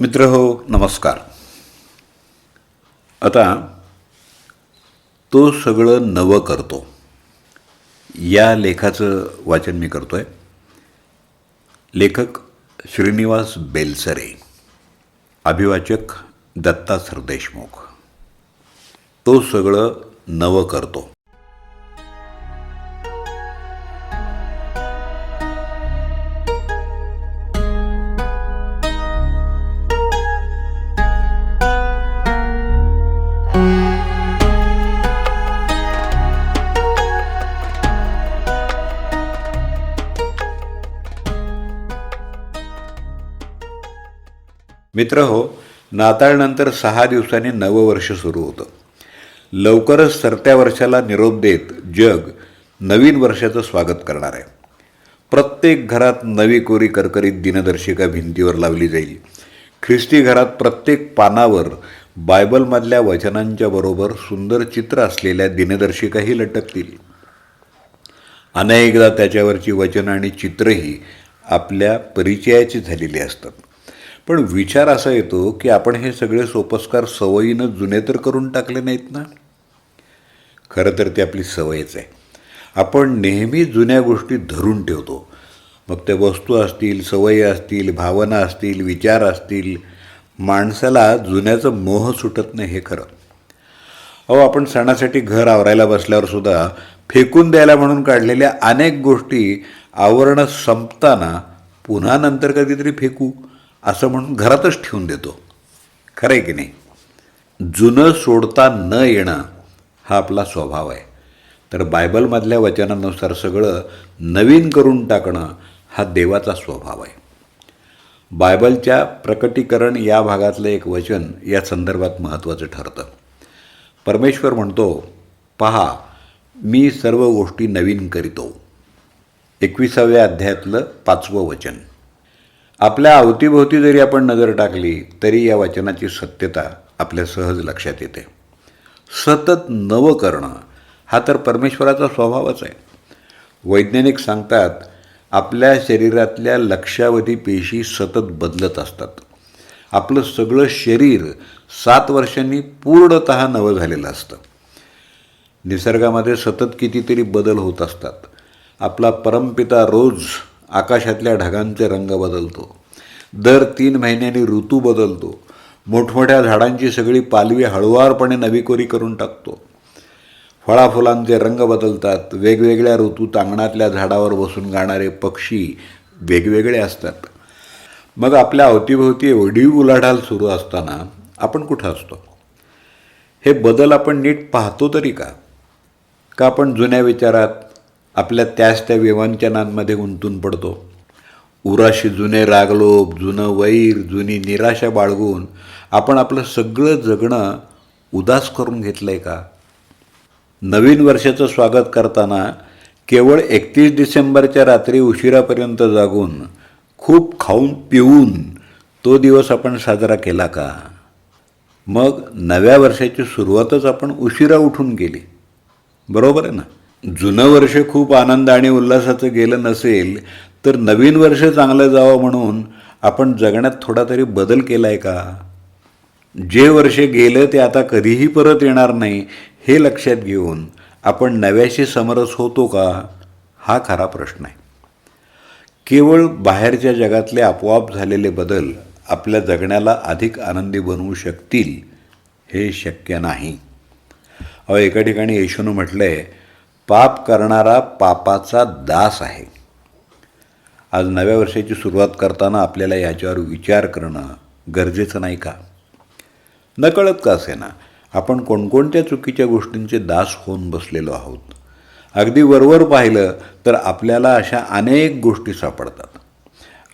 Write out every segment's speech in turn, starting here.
मित्र हो नमस्कार. आता तो सगळं नवं करतो. या लेखाचं वाचन मी करतो आहे लेखक श्रीनिवास बेलसरे. अभिवाचक दत्ता सरदेशमुख. तो सगळं नवं करतो. मित्र हो नाताळनंतर सहा दिवसांनी नववर्ष सुरू होतं. लवकरच सरत्या वर्षाला निरोप देत जग नवीन वर्षाचं स्वागत करणार आहे. प्रत्येक घरात नवी कोरी करकरीत दिनदर्शिका भिंतीवर लावली जाईल. ख्रिस्ती घरात प्रत्येक पानावर बायबलमधल्या वचनांच्या बरोबर सुंदर चित्र असलेल्या दिनदर्शिकाही लटकतील. अनेकदा त्याच्यावरची वचनं आणि चित्रही आपल्या परिचयाची झालेली असतात. पण विचार असा येतो की आपण हे सगळे सोपस्कार सवयीनं जुने तर करून टाकले नाहीत ना? खरं तर ती आपली सवयच आहे. आपण नेहमी जुन्या गोष्टी धरून ठेवतो. मग त्या वस्तू असतील सवयी असतील भावना असतील विचार असतील माणसाला जुन्याचं मोह सुटत नाही हे खरं. अहो आपण सणासाठी घर आवरायला बसल्यावर सुद्धा फेकून द्यायला म्हणून काढलेल्या अनेक गोष्टी आवरणं संपताना पुन्हा नंतर कधीतरी फेकू. असं म्हणून घरातच ठेवून देतो. खरं आहे की नाही? जुनं सोडता न येणं हा आपला स्वभाव आहे. तर बायबलमधल्या वचनानुसार सगळं नवीन करून टाकणं हा देवाचा स्वभाव आहे. बायबलच्या प्रकटीकरण या भागातलं एक वचन या संदर्भात महत्त्वाचं ठरतं. परमेश्वर म्हणतो पहा मी सर्व गोष्टी नवीन करीतो. एकविसाव्या अध्यायातलं पाचवं वचन. आपल्या अवतीभोवती जरी आपण नजर टाकली तरी या वचनाची सत्यता आपल्या सहज लक्षात येते. सतत नवं करणं हा तर परमेश्वराचा स्वभावच आहे. वैज्ञानिक सांगतात आपल्या शरीरातल्या लक्षावधी पेशी सतत बदलत असतात. आपलं सगळं शरीर सात वर्षांनी पूर्णत नवं झालेलं असतं. निसर्गामध्ये सतत कितीतरी बदल होत असतात. आपला परमपिता रोज आकाशातल्या ढगांचे रंग बदलतो. दर तीन महिन्यांनी ऋतू बदलतो. मोठमोठ्या झाडांची सगळी पालवी हळुवारपणे नवीकोरी करून टाकतो. फळाफुलांचे रंग बदलतात. वेगवेगळ्या ऋतूत अंगणातल्या झाडावर बसून गाणारे पक्षी वेगवेगळे असतात. मग आपल्या अवतीभोवती एवढी उलाढाल सुरू असताना आपण कुठं असतो? हे बदल आपण नीट पाहतो तरी का? का आपण जुन्या विचारात आपल्या त्याच त्या विवंचनांमध्ये गुंतून पडतो. उराशी जुने रागलोप जुनं वैर जुनी निराशा बाळगून आपण आपलं सगळं जगणं उदास करून घेतलं आहे का? नवीन वर्षाचं स्वागत करताना केवळ एकतीस डिसेंबरच्या रात्री उशिरापर्यंत जागून खूप खाऊन पिऊन तो दिवस आपण साजरा केला का? मग नव्या वर्षाची सुरुवातच आपण उशिरा उठून गेली. बरोबर आहे ना? जुनं वर्ष खूप आनंद आणि उल्हासाचं गेलं नसेल तर नवीन वर्ष चांगलं जावं म्हणून आपण जगण्यात थोडा तरी बदल केला आहे का? जे वर्ष गेलं ते आता कधीही परत येणार नाही हे लक्षात घेऊन आपण नव्याशी समरस होतो का? हा खरा प्रश्न आहे. केवळ बाहेरच्या जगातले आपोआप झालेले बदल आपल्या जगण्याला अधिक आनंदी बनवू शकतील हे शक्य नाही. अहो एका ठिकाणी येशूनं म्हटलं आहे पाप करणारा पापाचा दास आहे. आज नव्या वर्षाची सुरुवात करताना आपल्याला याच्यावर विचार करणं गरजेचं नाही का? नकळत का असे ना आपण कोणकोणत्या चुकीच्या गोष्टींचे दास होऊन बसलेलो आहोत? अगदी वरवर पाहिलं तर आपल्याला अशा अनेक गोष्टी सापडतात.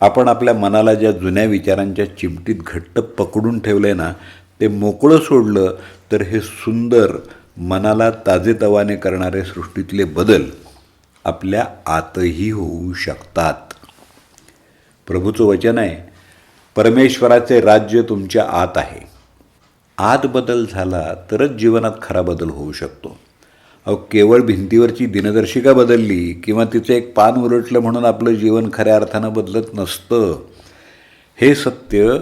आपण आपल्या मनाला ज्या जुन्या विचारांच्या चिमटीत घट्ट पकडून ठेवलं आहे ना ते मोकळं सोडलं तर हे सुंदर मनाला ताजेतवाने करणारे सृष्टीतले बदल आपल्या आतही होऊ शकतात. प्रभूचं वचन आहे परमेश्वराचे राज्य तुमच्या आत आहे. आत बदल झाला तरच जीवनात खरा बदल होऊ शकतो. अहो केवळ भिंतीवरची दिनदर्शिका बदलली किंवा तिचं एक पान उलटलं म्हणून आपलं जीवन खऱ्या अर्थानं बदलत नसतं. हे सत्य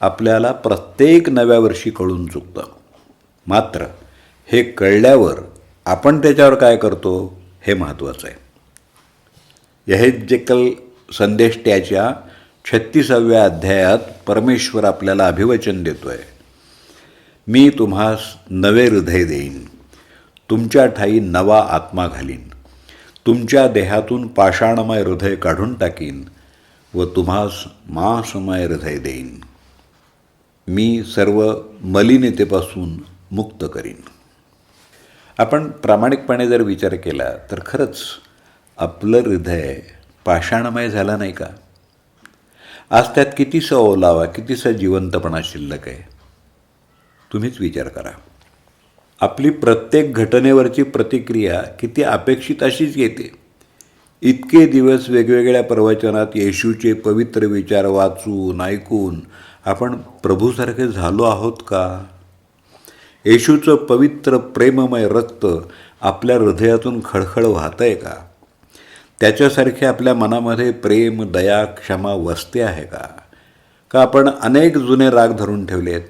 आपल्याला प्रत्येक नव्या वर्षी कळून चुकतं. मात्र हे कळल्यावर आपण त्याच्यावर काय करतो हे महत्त्वाचं आहे. यहेजेकल संदेश त्याच्या छत्तीसाव्या अध्यायात परमेश्वर आपल्याला अभिवचन देतो आहे मी तुम्हास नवे हृदय देईन तुमच्या ठाई नवा आत्मा घालीन तुमच्या देहातून पाषाणमय हृदय काढून टाकीन व तुम्हास मांसमय हृदय देईन. मी सर्व मलिनतेपासून मुक्त करीन. आपण प्रामाणिकपणे जर विचार केला तर खरंच आपलं हृदय पाषाणमय झालं नाही का? आज त्यात कितीसा ओलावा कितीसा जिवंतपणा शिल्लक आहे? तुम्हीच विचार करा. आपली प्रत्येक घटनेवरची प्रतिक्रिया किती अपेक्षित अशीच येते इतके दिवस वेगवेगळ्या प्रवचनात येशूचे पवित्र विचार वाचून ऐकून आपण प्रभूसारखे झालो आहोत का? येशूचं पवित्र प्रेममय रक्त आपल्या हृदयातून खळखळ वाहत आहे का? त्याच्यासारखे आपल्या मनामध्ये प्रेम दया क्षमा वसते आहे का? का आपण अनेक जुने राग धरून ठेवले आहेत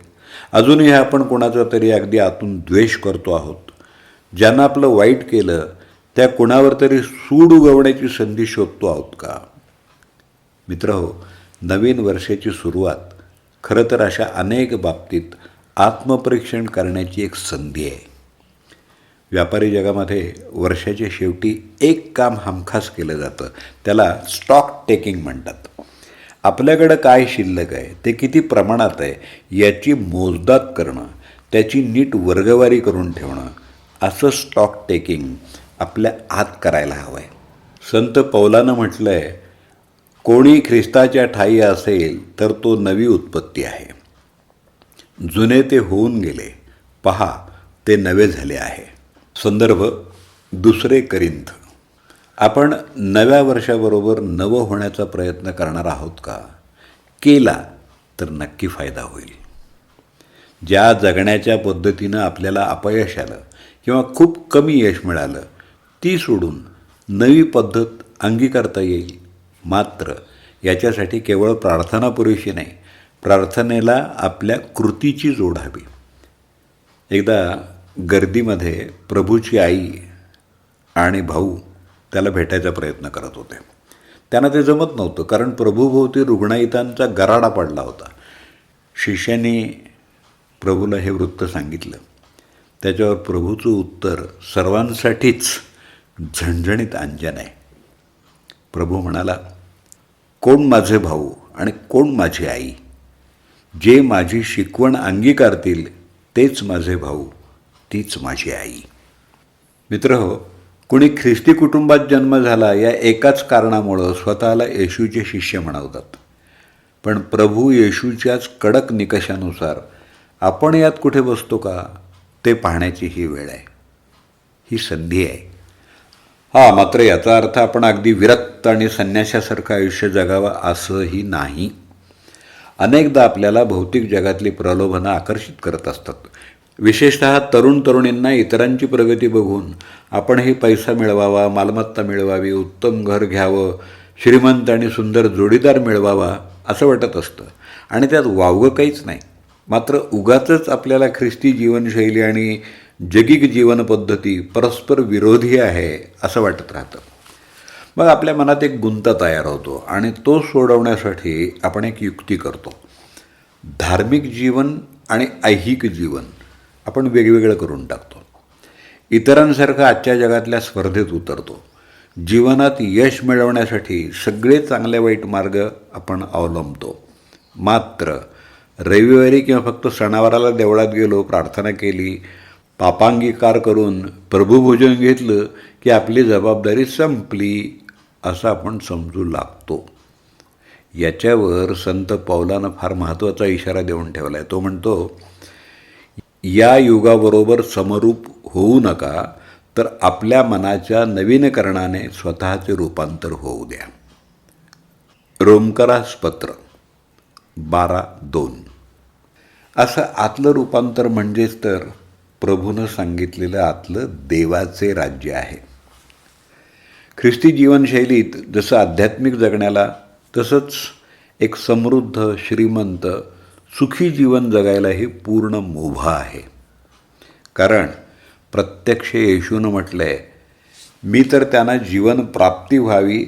अजूनही आपण कोणाचा तरी अगदी आतून द्वेष करतो आहोत. ज्यांना आपलं वाईट केलं त्या कुणावर तरी सूड उगवण्याची संधी शोधतो आहोत का? मित्र हो नवीन वर्षाची सुरुवात खरं तर अशा अनेक बाबतीत आत्मपरीक्षण करण्याची एक संधी आहे. व्यापारी जगामध्ये वर्षाच्या शेवटी एक काम हमखास केलं जातं. त्याला स्टॉक टेकिंग म्हणतात. आपल्याकडं काय शिल्लक आहे ते किती प्रमाणात आहे याची मोजदात करणं त्याची नीट वर्गवारी करून ठेवणं असं स्टॉक टेकिंग आपल्या आत करायला हवं आहे. संत पौलानं म्हटलं आहे कोणी ख्रिस्ताच्या ठाई असेल तर तो नवी उत्पत्ती आहे. जुने ते होऊन गेले. पहा ते नवे झाले आहे. संदर्भ दुसरे करिंथ. आपण नव्या वर्षाबरोबर नवं होण्याचा प्रयत्न करणार आहोत का? केला तर नक्की फायदा होईल. ज्या जगण्याच्या पद्धतीनं आपल्याला अपयश आलं किंवा खूप कमी यश मिळालं ती सोडून नवी पद्धत अंगीकारता येईल. मात्र याच्यासाठी केवळ प्रार्थना पुरेशी नाही प्रार्थनेला आपल्या कृतीची जोड हवी. एकदा गर्दीमध्ये प्रभूची आई आणि भाऊ त्याला भेटायचा प्रयत्न करत होते. त्यांना ते जमत नव्हतं कारण प्रभूभोवती रुग्णायितांचा गराडा पडला होता. शिष्याने प्रभूला हे वृत्त सांगितलं. त्याच्यावर प्रभूचं उत्तर सर्वांसाठीच झणझणीत अंजन आहे. प्रभू म्हणाला कोण माझे भाऊ आणि कोण माझी आई? जे माझी शिकवण अंगीकारतील तेच माझे भाऊ तीच माझी आई. मित्र हो कुणी ख्रिस्ती कुटुंबात जन्म झाला या एकाच कारणामुळं स्वतःला येशूचे शिष्य म्हणवतात. पण प्रभू येशूच्याच कडक निकषानुसार आपण यात कुठे बसतो का ते पाहण्याची ही वेळ आहे. ही संधी आहे. हा मात्र याचा अर्थ आपण अगदी विरक्त आणि संन्याशासारखं आयुष्य जगावं असंही नाही. अनेकदा आपल्याला भौतिक जगातली प्रलोभनं आकर्षित करत असतात. विशेषतः तरुण तरुणींना इतरांची प्रगती बघून आपणही पैसा मिळवावा मालमत्ता मिळवावी उत्तम घर घ्यावं श्रीमंत आणि सुंदर जोडीदार मिळवावा असं वाटत असतं. आणि त्यात वावगं काहीच नाही. मात्र उगाचच आपल्याला ख्रिस्ती जीवनशैली आणि जगिक जीवनपद्धती परस्पर विरोधी आहे असं वाटत राहतं. मग आपल्या मनात एक गुंता तयार होतो आणि तो सोडवण्यासाठी आपण एक युक्ती करतो. धार्मिक जीवन आणि ऐहिक जीवन आपण वेगवेगळं करून टाकतो. इतरांसारखं आजच्या जगातल्या स्पर्धेत उतरतो. जीवनात यश मिळवण्यासाठी सगळे चांगले वाईट मार्ग आपण अवलंबतो. मात्र रविवारी किंवा फक्त सणावाराला देवळात गेलो प्रार्थना केली पापांगीकार करून प्रभूभोजन घेतलं की आपली जबाबदारी संपली असं आपण समजू लागतो. याच्यावर संत पौलानं फार महत्त्वाचा इशारा देऊन ठेवला आहे तो म्हणतो या युगाबरोबर समरूप होऊ नका तर आपल्या मनाच्या नवीनकरणाने स्वतःचे रूपांतर होऊ द्या. रोमकरास पत्र बारा दोन. असं आतलं रूपांतर म्हणजेच तर प्रभूनं सांगितलेलं आतलं देवाचे राज्य आहे. ख्रिस्ती जीवनशैलीत जसं आध्यात्मिक जगण्याला तसंच एक समृद्ध श्रीमंत सुखी जीवन जगायला हे पूर्ण मुभा आहे. कारण प्रत्यक्ष येशूनं म्हटलं आहे मी तर त्यांना जीवन प्राप्ती व्हावी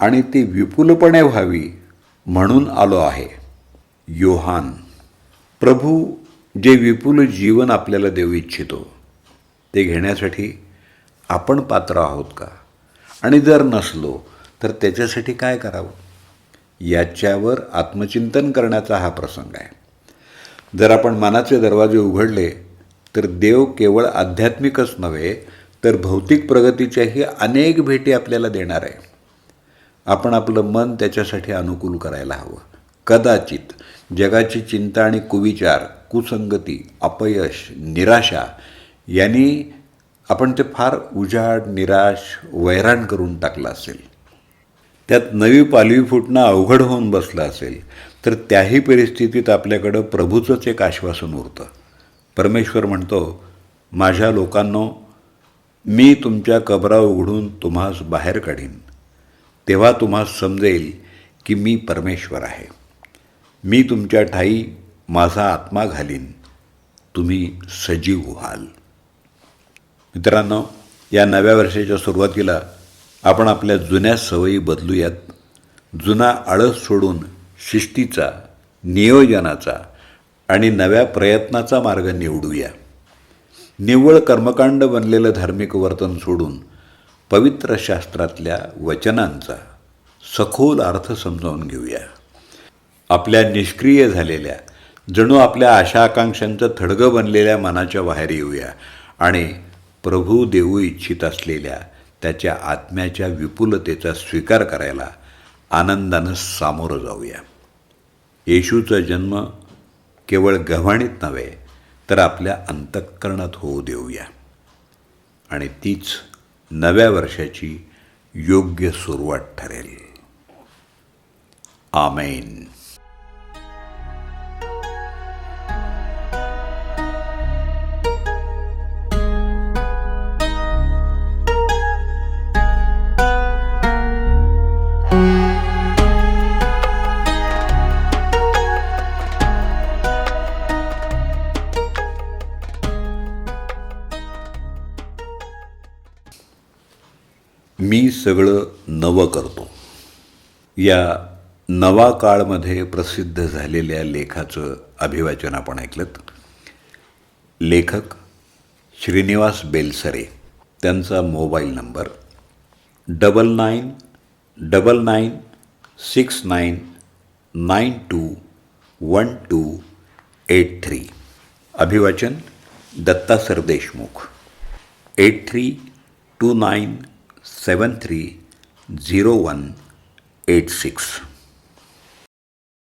आणि ती विपुलपणे व्हावी म्हणून आलो आहे. योहान प्रभू जे विपुल जीवन आपल्याला देऊ इच्छितो ते घेण्यासाठी आपण पात्र आहोत का? आणि जर नसलो तर त्याच्यासाठी काय करावं? याच्यावर आत्मचिंतन करण्याचा हा प्रसंग आहे. जर आपण मनाचे दरवाजे उघडले तर देव केवळ आध्यात्मिकच नव्हे तर भौतिक प्रगतीच्याही अनेक भेटी आपल्याला देणार आहे. आपण आपलं मन त्याच्यासाठी अनुकूल करायला हवं. कदाचित जगाची चिंता आणि कुविचार कुसंगती अपयश निराशा यांनी आपण ते फार उजाड निराश वैराण करून टाकलं असेल. त्यात नवी पालवी फुटणं अवघड होऊन बसलं असेल तर त्याही परिस्थितीत आपल्याकडं प्रभूचंच एक आश्वासन उरतं. परमेश्वर म्हणतो माझ्या लोकांनो मी तुमच्या कबरा उघडून तुम्हास बाहेर काढीन. तेव्हा तुम्हास समजेल की मी परमेश्वर आहे. मी तुमच्या ठाई माझा आत्मा घालीन. तुम्ही सजीव व्हाल. मित्रांनो या नव्या वर्षाच्या सुरुवातीला आपण आपल्या जुन्या सवयी बदलूयात. जुना आळस सोडून शिस्तीचा नियोजनाचा आणि नव्या प्रयत्नाचा मार्ग निवडूया. निव्वळ कर्मकांड बनलेलं धार्मिक वर्तन सोडून पवित्र शास्त्रातल्या वचनांचा सखोल अर्थ समजावून घेऊया. आपल्या निष्क्रिय झालेल्या जणू आपल्या आशा आकांक्षांचं थडगं बनलेल्या मनाच्या बाहेर येऊया आणि प्रभू देऊ इच्छित असलेल्या त्याच्या आत्म्याच्या विपुलतेचा स्वीकार करायला आनंदानं सामोरं जाऊया. येशूचा जन्म केवळ गव्हाणीत नव्हे तर आपल्या अंतःकरणात होऊ देऊया. आणि तीच नव्या वर्षाची योग्य सुरुवात ठरेल. आमेन. मी सगळं नवं करतो. या नवा काळमध्ये प्रसिद्ध झालेल्या लेखाचं अभिवाचन आपण ऐकलं लेखक श्रीनिवास बेलसरे त्यांचा mobile number double nine double nine six nine nine two one two eight three अभिवाचन Datta Sardeshmukh. Eight three two nine seven three zero one eight six